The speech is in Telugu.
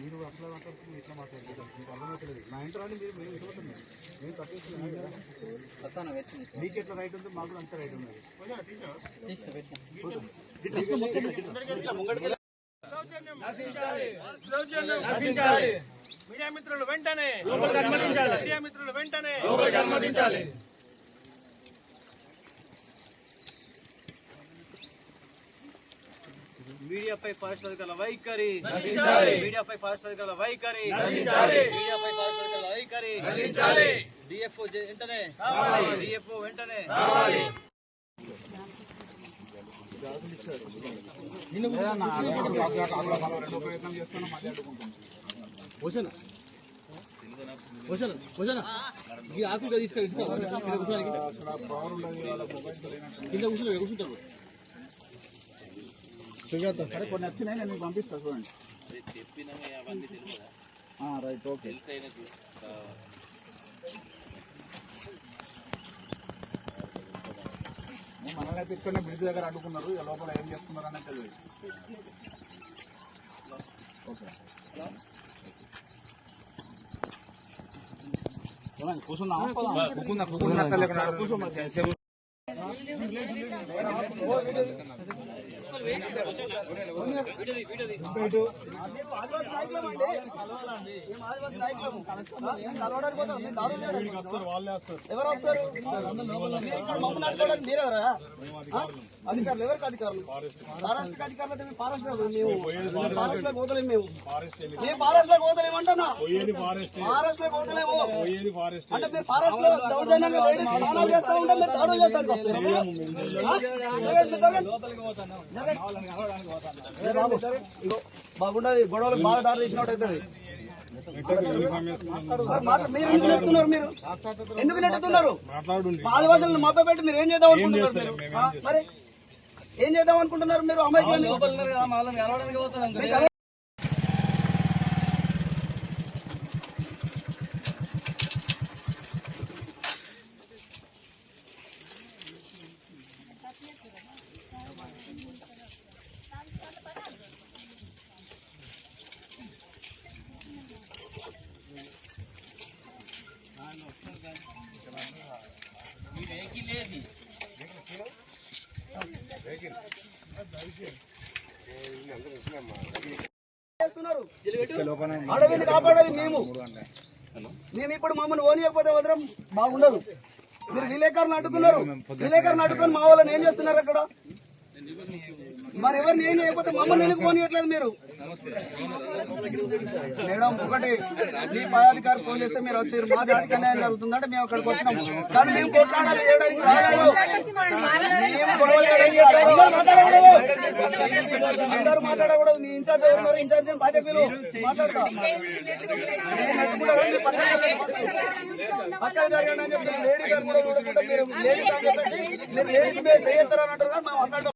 మీరు అట్లా మాట్లాడుతుంది ఇట్లా మాట్లాడుతుంది మీకు అర్థమవుతలేదు నా ఇంటర్ అని మీరు మేము ఇవ్వకండి మేము వెచ్చింది మీకు ఎట్లా రైట్ ఉంది మాకు అంతే రైట్ ఉన్నది. మీడియా మిత్రులు వెంటనే. మీడియా మిత్రులు వెంటనే. మీడియాపై పారిశ్రామికాల వైఖరి. మీడియాపై పారిశ్రామికాల వైఖరి. మీడియాపై పారిశ్రామికాల వైఖరి. డిఎఫ్ఓ వెంటనే. డిఎఫ్ఓ వెంటనే. రెండో ప్రయత్నం చేస్తాను ఈ ఆకులుగా తీసుకెళ్ళి మొబైల్ కింద కూర్చుంటారు. సరే కొన్ని వచ్చినాయి నేను మీకు పంపిస్తాను చూడండి. Right okay. మనల్ని అయితే ఇక్కడ బ్రిడ్జ్ దగ్గర అడ్డుకున్నారు లోపల ఏం చేస్తున్నారు అనేది తెలియదు. ఓకే. చూడండి, కూర్చుందామా? పోదామా? ఎవరు వస్తారు మీరెవరా? అధికారులు ఎవరికి అధికారులు ఫారెస్ట్ అధికారులు అయితే ఫారెస్ట్ మేము ఫారెస్ట్లో పోతలేము మేము మేము ఫారెస్ట్లో పోతలేము అంటున్నా ఫారెస్ట్లో పోతలేము అంటే మీరు ఫారెస్ట్లో దౌర్జన్యంగా లేడీస్ స్నానాలు చేస్తా ఉంటే మీరు దాడులు బాగుండదు. గొడవలు బాగా దారి తీసినట్టు అవుతుంది మీరు ఎందుకు నెట్టుతున్నారు మీరు? ఎందుకు నెట్టుతున్నారు ఆదివాసులను మభ్య పెట్టి మీరు ఏం చేద్దాం అనుకుంటున్నారు మీరు? మరి ఏం చేద్దాం అనుకుంటున్నారు మీరు? అమ్మాయి అడవిని కాపాడాలి మేము. మేము ఇప్పుడు మమ్మల్ని ఓనియకపోతే వదరం బాగుండదు. మీరు విలేకరులు అడ్డుకున్నారు. విలేకరులు అడ్డుకొని మా వాళ్ళని ఏం చేస్తున్నారు అక్కడ? మరి ఎవరు నేను లేకపోతే మమ్మల్ని ఎందుకు పోనీయట్లేదు మీరు? మేడం ఒకటి మీ పదాధికారి ఫోన్ చేస్తే మీరు వచ్చారు మా జాతికి అన్యాయం జరుగుతుందంటే మేము అక్కడికి వచ్చినాం. కానీ మేము కొట్లాడాలి చేయడానికి అందరూ మాట్లాడకూడదు. మీ ఇన్ఛార్జ్ ఎవరు ఇన్ఛార్జ్ బాధ్యతలు మాట్లాడతా. జరగండి అని చెప్పి అంటారు మేము అక్కడ